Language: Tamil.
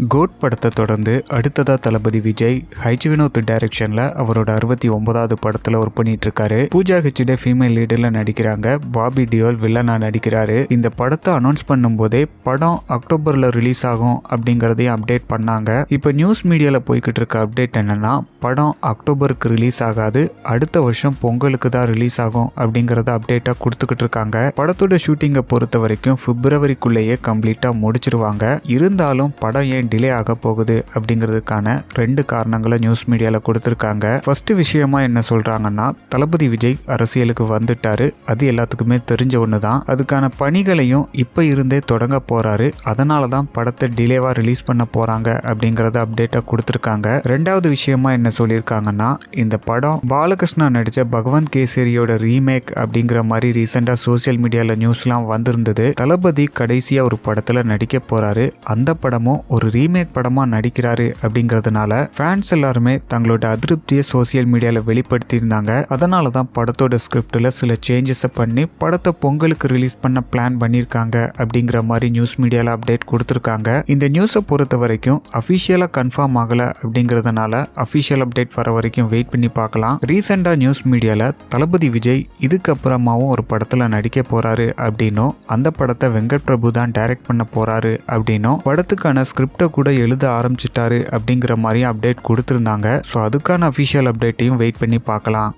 கோட் படத்தை தொடர்ந்து அடுத்ததா தளபதி விஜய் ஹைச் வினோத் டைரக்ஷன்ல அவரோட அறுபத்தி ஒன்பதாவது படத்துல ஒர்க் பண்ணிட்டு இருக்காரு பூஜா ஹெச்டே ஃபீமேல் லீடர்ல நடிக்கிறாங்க. பாபி டியோல் வில்லனா நடிக்கிறாரு. இந்த படத்தை அனௌன்ஸ் பண்ணும்போதே படம் அக்டோபர்ல ரிலீஸ் ஆகும் அப்படிங்கறதையும் அப்டேட் பண்ணாங்க. இப்போ நியூஸ் மீடியால போய்கிட்டு இருக்க அப்டேட் என்னன்னா படம் அக்டோபருக்கு ரிலீஸ் ஆகாது அடுத்த வருஷம் பொங்கலுக்கு தான் ரிலீஸ் ஆகும் அப்படிங்கறத அப்டேட்டா கொடுத்துக்கிட்டு இருக்காங்க. படத்தோட ஷூட்டிங்கை பொறுத்த வரைக்கும் பிப்ரவரிக்குள்ளேயே கம்ப்ளீட்டா முடிச்சிருவாங்க. இருந்தாலும் படம் ஏன் டிலே ஆக போகுது அப்படிங்கிறதுக்கான ரெண்டு காரணங்களை நியூஸ் மீடியாவில் கொடுத்துருக்காங்க. ஃபர்ஸ்ட் விஷயமா என்ன சொல்றாங்கன்னா தளபதி விஜய் அரசியலுக்கு வந்துட்டாரு. அது எல்லாத்துக்குமே தெரிஞ்ச ஒன்று தான் அதுக்கான பணிகளையும் இப்போ இருந்தே தொடங்க போறாரு. அதனால தான் படத்தை டிலேவா ரிலீஸ் பண்ண போறாங்க அப்படிங்கறத அப்டேட்டா கொடுத்துருக்காங்க. ரெண்டாவது விஷயமா என்ன சொல்லியிருக்காங்கன்னா இந்த படம் பாலகிருஷ்ணா நடிச்ச பகவந்த் கேசரியோட ரீமேக் அப்படிங்கிற மாதிரி ரீசெண்டாக சோசியல் மீடியாவில் நியூஸ்லாம் வந்திருந்தது. தளபதி கடைசியாக ஒரு படத்தில் நடிக்க போகிறாரு அந்த படமும் ஒரு ரீமேக் படமாக நடிக்கிறாரு அப்படிங்கிறதுனால ஃபேன்ஸ் எல்லாருமே தங்களோட அதிருப்தியை சோசியல் மீடியாவில் வெளிப்படுத்தியிருந்தாங்க. அதனால தான் படத்தோட ஸ்கிரிப்டில் சில சேஞ்சஸை பண்ணி படத்தை பொங்கலுக்கு ரிலீஸ் பண்ண பிளான் பண்ணியிருக்காங்க அப்படிங்கிற மாதிரி நியூஸ் மீடியாவில் அப்டேட் கொடுத்துருக்காங்க. இந்த நியூஸை பொறுத்த வரைக்கும் அஃபிஷியலாக கன்ஃபார்ம் ஆகலை அப்படிங்கிறதுனால அஃபிஷியல் அப்டேட் வர வரைக்கும் வெயிட் பண்ணி பார்க்கலாம். ரீசெண்டாக நியூஸ் மீடியாவில் தளபதி விஜய் இதுக்கப்புறமாவும் ஒரு படத்தில் நடிக்க போகிறாரு அப்படின்னும் அந்த படத்தை வெங்கட் பிரபு தான் டைரக்ட் பண்ண போகிறாரு அப்படின்னும் படத்துக்கான ஸ்கிரிப்டை கூட எழுத ஆரம்பிச்சிட்டாரு அப்படிங்கிற மாதிரி அப்டேட் கொடுத்துருந்தாங்க. ஸோ அதுக்கான அஃபிஷியல் அப்டேட்டையும் வெயிட் பண்ணி பார்க்கலாம்.